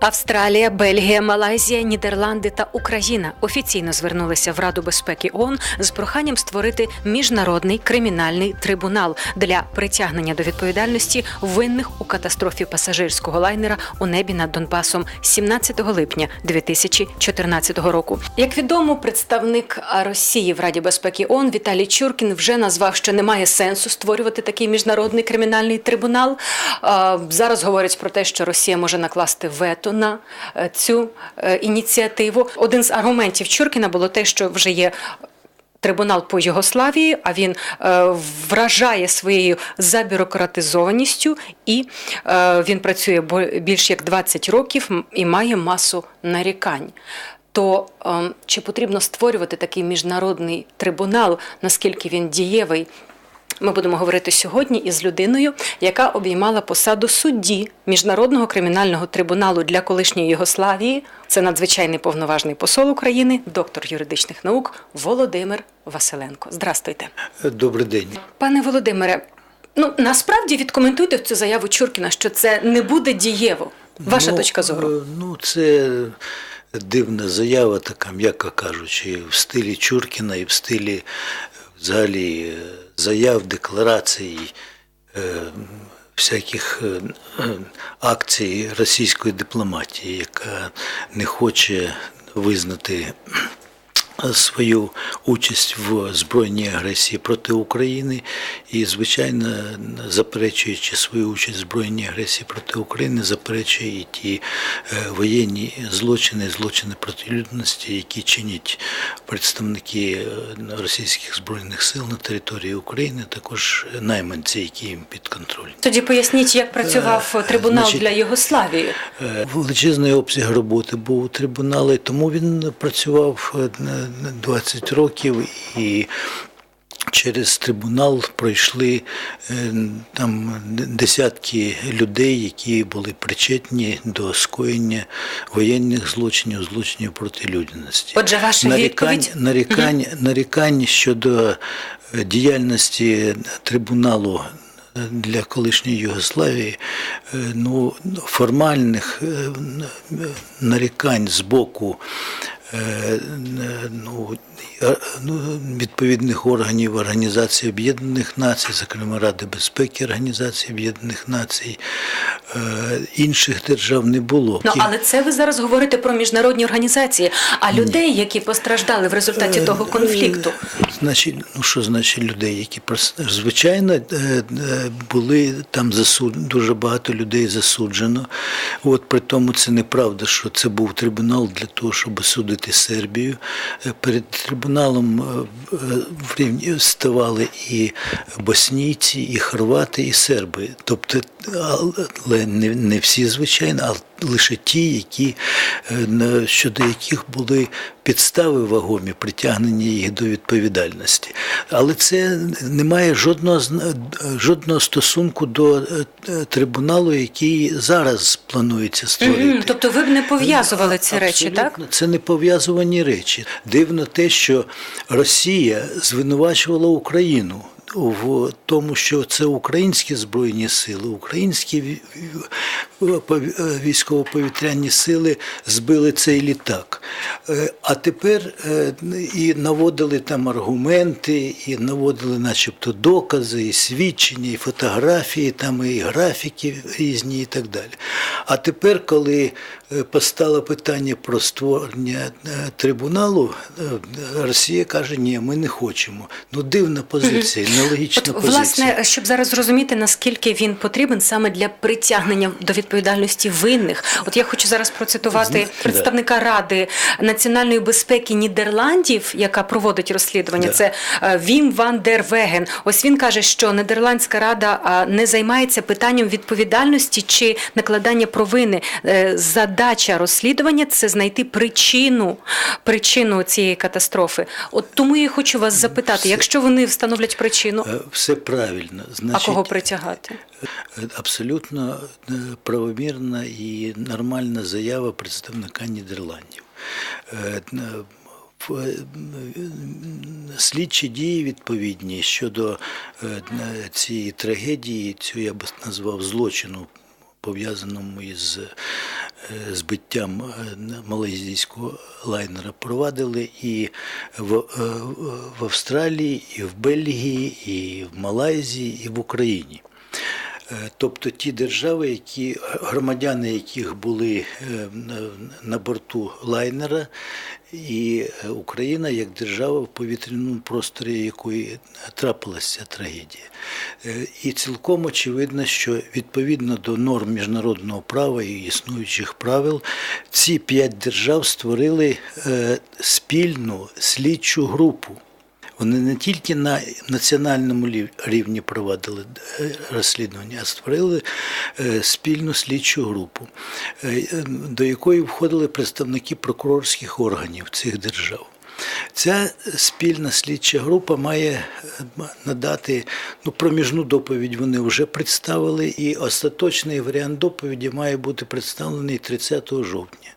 Австралія, Бельгія, Малайзія, Нідерланди та Україна офіційно звернулися в Раду безпеки ООН з проханням створити міжнародний кримінальний трибунал для притягнення до відповідальності винних у катастрофі пасажирського лайнера у небі над Донбасом 17 липня 2014 року. Як відомо, представник Росії в Раді безпеки ООН Віталій Чуркін вже назвав, що немає сенсу створювати такий міжнародний кримінальний трибунал. Зараз говорять про те, що Росія може накласти вето на е, цю е, ініціативу. Один з аргументів Чуркіна було те, що вже є. Трибунал по Югославії, а він е, вражає своєю забюрократизованістю, і е, він працює більш як 20 років і має масу нарікань. То е, чи потрібно створювати такий міжнародний трибунал, наскільки він дієвий? Ми будемо говорити сьогодні із людиною, яка обіймала посаду судді Міжнародного кримінального трибуналу для колишньої Югославії. Це надзвичайний повноважний посол України, доктор юридичних наук Володимир Василенко. Здрастуйте, Добрий день. пане Володимире. Ну насправді відкоментуйте цю заяву Чуркіна, що це не буде дієво. Ваша Ну, точка зору. е, Ну, це дивна заява, така, м'яко кажучи, в стилі Чуркіна і в стилі е, взагалі е, заяв, декларацій, е, всяких е, акцій російської дипломатії, яка не хоче визнати свою участь в збройній агресії проти України і, звичайно, заперечуючи свою участь в збройній агресії проти України, заперечує і ті е, воєнні злочини, злочини проти людності, які чинять представники е, російських збройних сил на території України, також найманці, які їм підконтрольні. Тоді поясніть, як працював трибунал значить, для Югославії. Е, Величезний обсяг роботи був у трибуналі, тому він працював е, на 20 років і. Через трибунал пройшли е, там десятки людей, які були причетні до скоєння воєнних злочинів, злочинів проти людяності. Отже, ваша нарікань, відповідь? нарікань, нарікань щодо діяльності трибуналу для колишньої Югославії, е, ну, формальних е, нарікань з боку ну, е, ну, відповідних органів Організації Об'єднаних Націй, зокрема Ради безпеки Організації Об'єднаних Націй, е, інших держав не було. Ну але це ви зараз говорите про міжнародні організації, а людей, які постраждали в результаті того конфлікту. Значить, ну що значить людей, які звичайно е, е, були там засуд... дуже багато людей засуджено. От при тому це неправда, що це був трибунал для того, щоб судити Сербію. Е, Перед трибуналом е, в ставали і боснійці, і хорвати, і серби. Тобто, але не, всі, звичайно, а лише ті, які, е, щодо яких були підстави вагомі притягнення їх до відповідальності. Але це не має жодного, жодного стосунку до е, трибуналу, який зараз планується створити. Тобто ви б не пов'язували ці речі, так? Це не пов'язувані речі. Дивно те, що Росія звинувачувала Україну. В тому, що це українські збройні сили, українські військово-повітряні сили збили цей літак. Е, А тепер е, і наводили там аргументи, і наводили, начебто, докази, і свідчення, і фотографії, там, і графіки різні, і так далі. А тепер, коли е, постало питання про створення е, трибуналу, е, Росія каже, ні, ми не хочемо. Ну, дивна позиція, нелогічна От, позиція. власне, щоб зараз зрозуміти, наскільки він потрібен саме для притягнення до відповідальності винних. От я хочу зараз процитувати представника Ради національної безпеки Нідерландів, яка проводить розслідування. Це е, Вім Ван дер Веген. Ось він каже, що Нідерландська рада не займається питанням відповідальності чи накладання провини. Е, Задача розслідування це знайти причину, причину цієї катастрофи. От тому я хочу вас запитати, якщо вони встановлять причину, Е, Все правильно. а кого притягати? Абсолютно е, правомірна і нормальна заява представника Нідерландів. Е, е, Слідчі дії відповідні щодо цієї трагедії, цю я б назвав злочину пов'язаному із збиттям малайзійського лайнера, провадили і в, в Австралії, і в Бельгії, і в Малайзії, і в Україні. Е, Тобто ті держави, які громадяни яких були е, на- борту лайнера, і Україна як держава в повітряному просторі, якої трапилася трагедія. Е, І цілком очевидно, що відповідно до норм міжнародного права і існуючих правил, ці п'ять держав створили спільну слідчу групу. Вони не тільки на національному рівні провадили е, розслідування, а створили е, спільну слідчу групу, е, е, до якої входили представники прокурорських органів цих держав. Ця спільна слідча група має надати ну, проміжну доповідь. Вони вже представили, і остаточний варіант доповіді має бути представлений 30 жовтня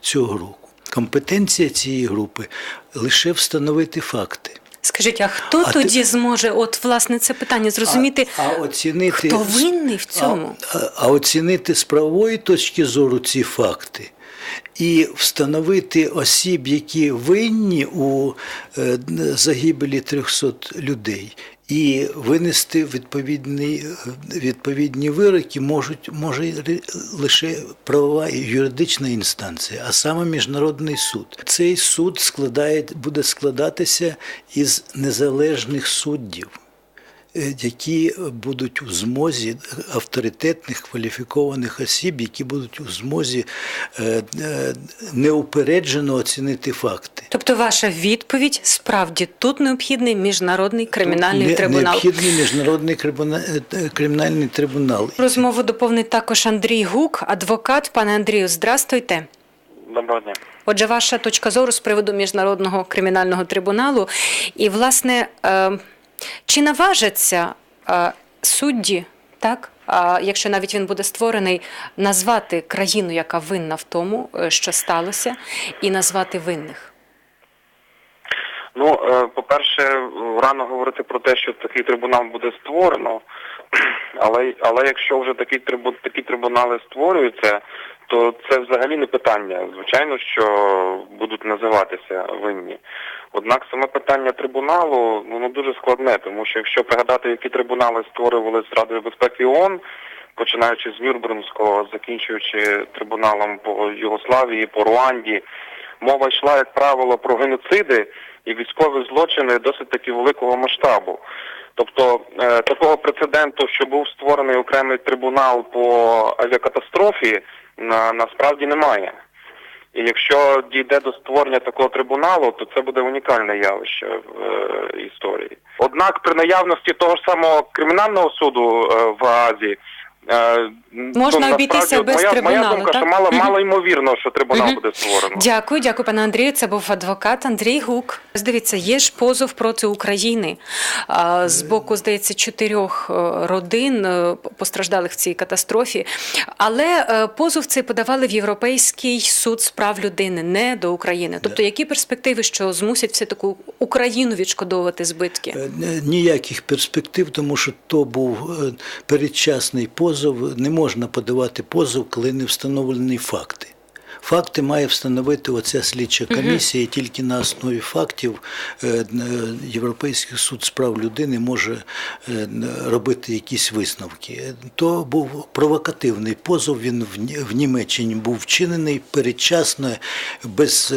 цього року. Компетенція цієї групи лише встановити факти. Скажіть, а хто А ти- тоді зможе, от власне це питання, зрозуміти, а, а оцінити, хто винний в цьому? А, а, а оцінити з правової точки зору ці факти і встановити осіб, які винні у е, загибелі 300 людей. І винести відповідні, відповідні вироки можуть, може лише правова і юридична інстанція, а саме міжнародний суд. Цей суд складає, буде складатися із незалежних суддів які будуть у змозі авторитетних кваліфікованих осіб, які будуть у змозі е, е, неупереджено оцінити факти. Тобто ваша відповідь справді тут необхідний міжнародний кримінальний Не- трибунал. Необхідний міжнародний крибуна- е, кримінальний трибунал. Розмову доповнить також Андрій Гук, адвокат. Пане Андрію, здрастуйте. Доброго дня. Отже, ваша точка зору з приводу міжнародного кримінального трибуналу. І, власне, е, чи наважаться е, судді, так, а якщо навіть він буде створений, назвати країну, яка винна в тому, е, що сталося, і назвати винних? Ну, е, по-перше, рано говорити про те, що такий трибунал буде створено, але, але якщо вже такі, такі трибунали створюються, то це взагалі не питання. Звичайно, що будуть називатися винні. Однак саме питання трибуналу воно дуже складне, тому що якщо пригадати, які трибунали створювали з Радою безпеки ООН, починаючи з Нюрбрунського, закінчуючи трибуналом по Югославії, по Руанді, мова йшла, як правило, про геноциди і військові злочини досить таки великого масштабу. Тобто е, такого прецеденту, що був створений окремий трибунал по авіакатастрофі, на, насправді немає. І якщо дійде до створення такого трибуналу, то це буде унікальне явище в е, історії. Однак при наявності того ж самого кримінального суду е, в Гаазі е, Можна ну, обійтися без моя, трибуналу, Моя думка, так? що мало, мало ймовірно, що трибунал буде створено. Дякую, дякую, пане Андрію. Це був адвокат Андрій Гук. Дивіться, є ж позов проти України з боку, здається, чотирьох е, родин е, постраждалих в цій катастрофі. Але е, позов цей подавали в Європейський суд з прав людини, не до України. Тобто, які перспективи, що змусять все таку Україну відшкодовувати збитки? Е, Ніяких перспектив, тому що то був е, передчасний позов. Не можна подавати позов, коли не встановлені факти. Факти має встановити оця слідча комісія, і тільки на основі фактів е, Європейський суд з прав людини може робити якісь висновки. То був провокативний позов. Він в Ні- Німеччині був вчинений передчасно, без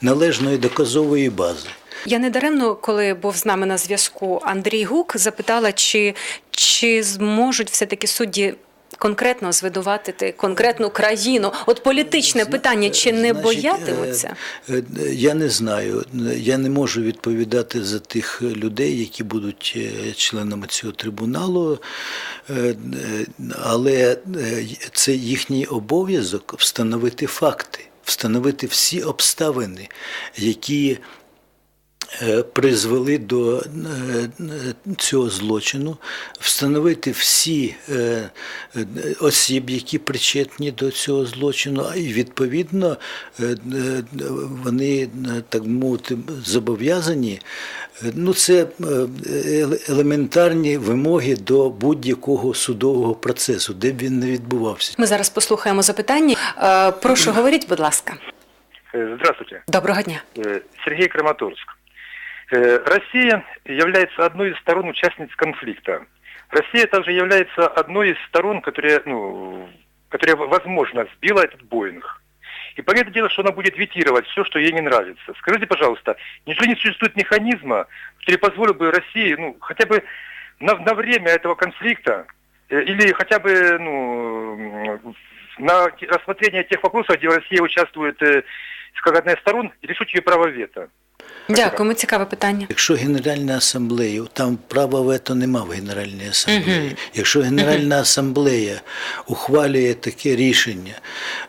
належної доказової бази. Я недаремно, коли був з нами на зв'язку Андрій Гук, запитала, чи, чи зможуть все-таки судді. Конкретно звинуватити конкретну країну, от політичне питання, чи не Значить, боятимуться? е, е, Я не знаю. Я не можу відповідати за тих людей, які будуть е, членами цього трибуналу, е, е, але е, це їхній обов'язок встановити факти, встановити всі обставини, які е, призвели до е, цього злочину, встановити всі е, е, осіб, які причетні до цього злочину, і відповідно е, е, вони, е, так мовити, зобов'язані. Е, Ну, це е, елементарні вимоги до будь-якого судового процесу, де б він не відбувався. Ми зараз послухаємо запитання. Е, Прошу, говоріть, будь ласка. Здравствуйте. Доброго дня. Сергей Краматорск. Э, Россия является одной из сторон участниц конфликта. Россия также является одной из сторон, которая, ну, которая, возможно, сбила этот Боинг. И понятное дело, что она будет ветировать все, что ей не нравится. Скажите, пожалуйста, неужели не существует механизма, который позволил бы России, ну, хотя бы на, на время этого конфликта, э, или хотя бы, ну, на рассмотрение тех вопросов, где Россия участвует э, как одна из сторон, решить ее право вето. Дякуємо, цікаве питання. Якщо Генеральна асамблея, там права вето нема в Генеральній асамблеї. Якщо Генеральна асамблея ухвалює таке рішення,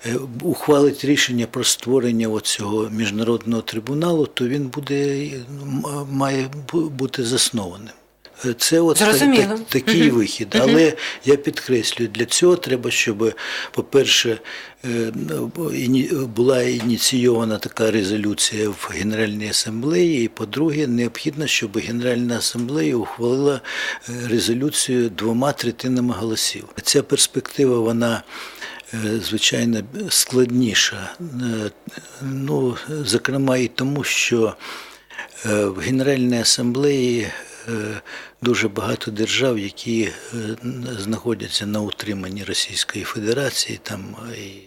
е, ухвалить рішення про створення цього міжнародного трибуналу, то він буде має бути заснованим. Це от та- Зрозуміло. та- такий вихід. Але я підкреслюю, для цього треба, щоб, по-перше, е, була ініційована така резолюція в Генеральній асамблеї, і по-друге, необхідно, щоб Генеральна асамблея ухвалила е, резолюцію двома третинами голосів. Ця перспектива, вона. е, Звичайно, складніша. Ну, зокрема, і тому, що В Генеральній асамблеї дуже багато держав, які е, знаходяться на утриманні Російської Федерації, там е, і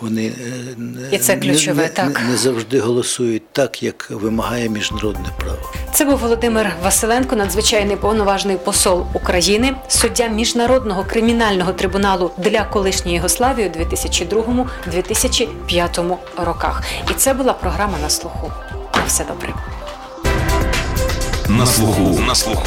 вони е, не- І це ключове, не, так. не, не завжди голосують так, як вимагає міжнародне право. Це був Володимир Василенко, надзвичайний повноважний посол України, суддя міжнародного кримінального трибуналу для колишньої Єгославії у 2002-2005 роках. І це була програма на слуху. На все добре. На слуху. На слуху.